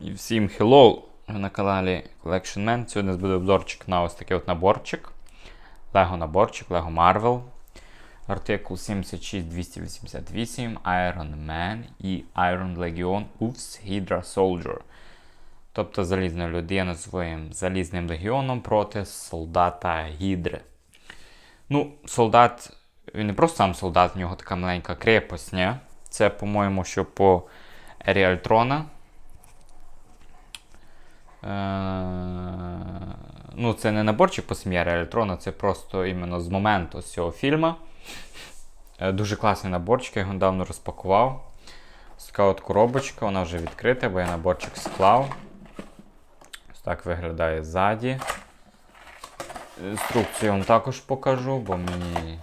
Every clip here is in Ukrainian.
І всім! Ви на каналі Collection Man. Сьогодні буде обзорчик на ось такий от наборчик. Lego наборчик, Lego Marvel. Артикул 76288 Iron Man і Iron Legion Ufs Hydra Soldier. Тобто залізна людина своїм залізним легіоном проти солдата Гідри. Ну, солдат, він не просто сам солдат, в нього така маленька крепость, ні? Це, по-моєму, що по Ері Альтрона. Е, Ну, це не наборчик по сім'ї Ері Альтрона, це просто іменно з моменту з цього фільму. Е, Дуже класний наборчик, я його недавно розпакував. Ось така от коробочка, вона вже відкрита, бо я наборчик склав. Ось так виглядає ззаді. Інструкцію вам також покажу, бо мені.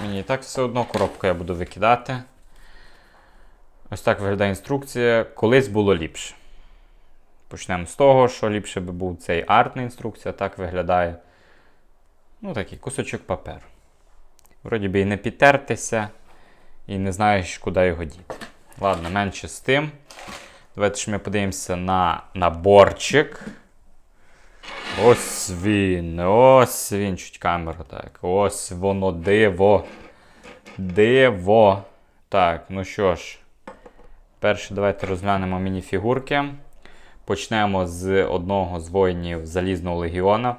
Мені і так все одно коробку я буду викидати. Ось так виглядає інструкція. Колись було ліпше. Почнемо з того, що ліпше би був цей артна інструкція, так виглядає. Ну, такий кусочок паперу. Вроді би і не підтертися, і не знаєш, куди його діти. Ладно, менше з тим. Давайте ж ми подивимося на наборчик. Ось він, ось він, чуть камера так. Ось воно диво. Диво. Так, ну що ж. Перше, давайте розглянемо мініфігурки. Почнемо з одного з воїнів Залізного легіона.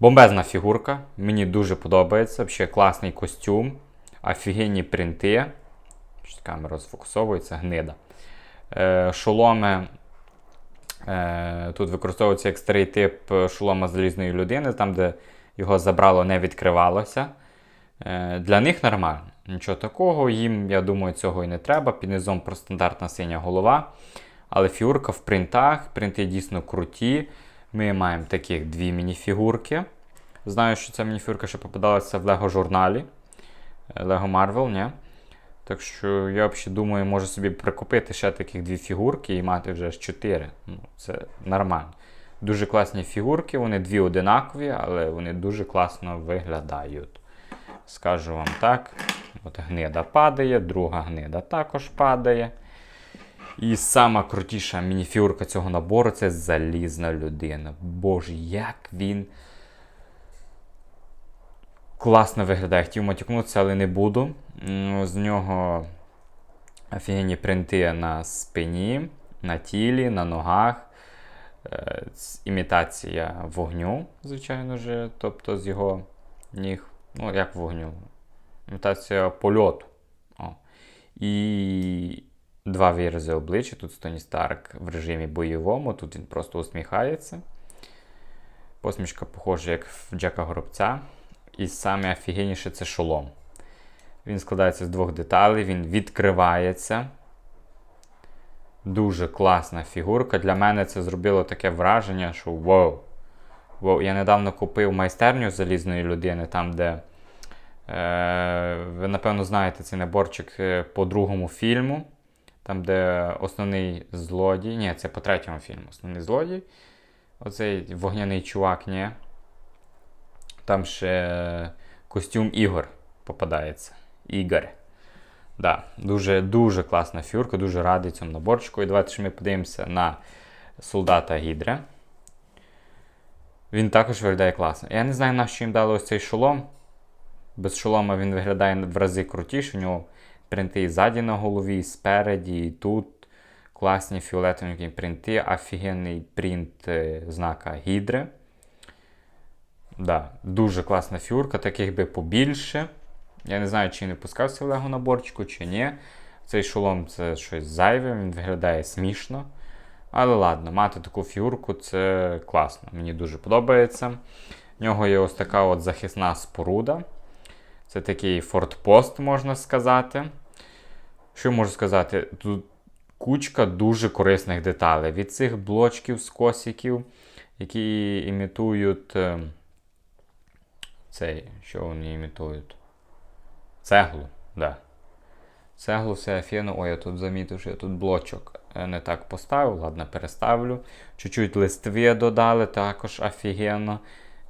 Бомбезна фігурка. Мені дуже подобається. Взагалі класний костюм. Офігенні принти. Щось Камера сфокусовується, гнида. Е, шоломи. Е, тут використовується як старий тип шолома залізної людини, там, де його забрало, не відкривалося. Е, для них нормально. Нічого такого, їм, я думаю, цього і не треба. Під низом про стандартна синя голова. Але фігурка в принтах, принти дійсно круті. Ми маємо таких дві мініфігурки. Знаю, що ця мініфігурка ще попадалася в Лего журналі. Lego Marvel, ні? Так що я взагалі думаю, можу собі прикупити ще таких дві фігурки і мати вже ж чотири. Ну, Це нормально. Дуже класні фігурки, вони дві одинакові, але вони дуже класно виглядають. Скажу вам так. От гнида падає, друга гнида також падає. І сама крутіша мініфігурка цього набору це залізна людина. Боже, як він класно виглядає. Хотів матюкнутися, але не буду. З нього офігенні принти на спині, на тілі, на ногах. Е, Імітація вогню, звичайно ж, тобто з його ніг. Ну, як вогню? Імітація польоту. О. І два вирази обличчя. Тут Тоні Старк в режимі бойовому, тут він просто усміхається. Посмішка похожа, як в Джека Горобця. І саме офігенніше це шолом. Він складається з двох деталей, він відкривається. Дуже класна фігурка. Для мене це зробило таке враження, що вау. Вау. Я недавно купив майстерню залізної людини, там, де. Е, ви, напевно, знаєте цей наборчик е, по другому фільму. Там, де основний злодій. Ні, це по третьому фільму. Основний злодій. Оцей вогняний чувак, ні. Там ще костюм Ігор попадається. Ігор. Да, дуже дуже класна фігурка, дуже радий цьому наборчику. І давайте ж ми подивимося на солдата Гідри. Він також виглядає класно. Я не знаю, на що їм дали ось цей шолом. Без шолома він виглядає в рази крутіше. У нього принти і ззаді на голові, і спереді, і тут. Класні фіолетові принти, офігенний принт е, знака Гідри. Да, дуже класна фігурка, таких би побільше. Я не знаю, чи не пускався в Лего наборчику, чи ні. Цей шолом це щось зайве, він виглядає смішно. Але ладно, мати таку фігурку це класно. Мені дуже подобається. В нього є ось така от захисна споруда. Це такий фортпост, можна сказати. Що можу сказати? Тут кучка дуже корисних деталей. Від цих блочків, скосиків, які імітують. е, Цей, що вони імітують? Цеглу, да. Цеглу все офігенно. Ой, я тут замітив, що я тут блочок е, не так поставив. Ладно, переставлю. Чуть-чуть листві додали, також офігенно.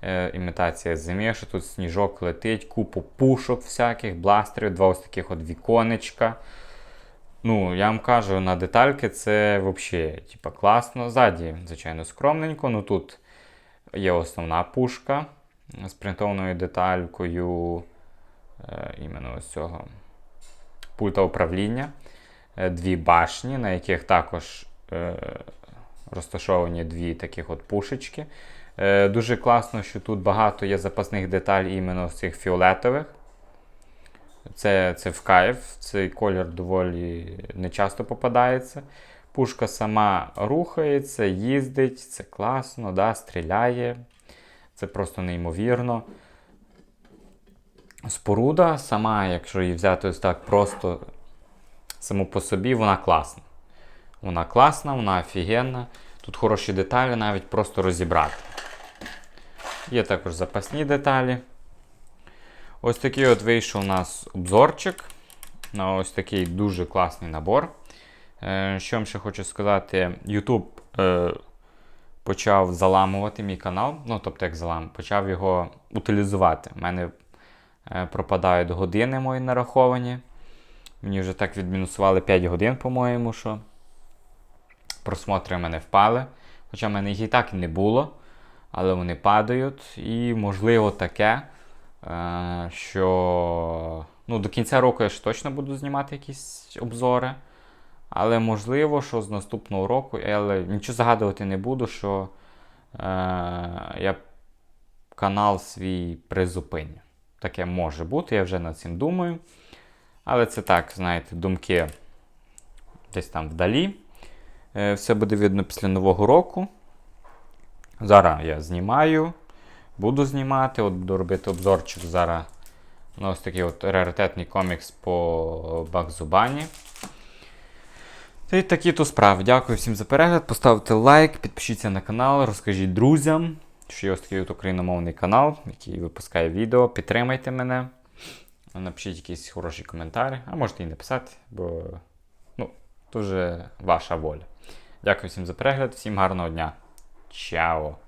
Е, імітація зими, що тут сніжок летить, купу пушок всяких, бластерів, два ось таких от віконечка. Ну, я вам кажу, на детальки це взагалі типа, класно. Ззаді, звичайно, скромненько. Ну тут є основна пушка з принтованою деталькою е, іменно ось цього пульта управління. Е, Дві башні, на яких також е, розташовані дві таких от пушечки. Е, дуже класно, що тут багато є запасних деталей іменно з цих фіолетових. Це, це в кайф, цей колір доволі нечасто попадається. Пушка сама рухається, їздить, це класно, да, стріляє. Це просто неймовірно. Споруда сама, якщо її взяти ось так просто саму по собі, вона класна. Вона класна, вона офігенна. Тут хороші деталі, навіть просто розібрати. Є також запасні деталі. Ось такий от вийшов у нас обзорчик на ось такий дуже класний набор. Е, Що вам ще хочу сказати, YouTube е, почав заламувати мій канал. Ну, тобто, як залам, почав його утилізувати. У мене е, пропадають години мої нараховані. Мені вже так відмінусували 5 годин, по-моєму, що просмотри мене впали. Хоча в мене їх і так і не було, але вони падають. І, можливо, таке, е, що ну, до кінця року я ж точно буду знімати якісь обзори. Але можливо, що з наступного року, але нічого загадувати не буду, що е, я канал свій призупиню. Таке може бути, я вже над цим думаю. Але це так, знаєте, думки десь там вдалі. Е, все буде видно після Нового року. Зараз я знімаю, буду знімати, от буду робити обзорчик зараз на ось такий от раритетний комікс по Бакзубані. Та й такі то справи. Дякую всім за перегляд. Поставте лайк, підпишіться на канал, розкажіть друзям, що є ось такий от україномовний канал, який випускає відео. Підтримайте мене. Напишіть якийсь хороший коментар, а можете і написати, бо ну, дуже ваша воля. Дякую всім за перегляд, всім гарного дня. Tchau.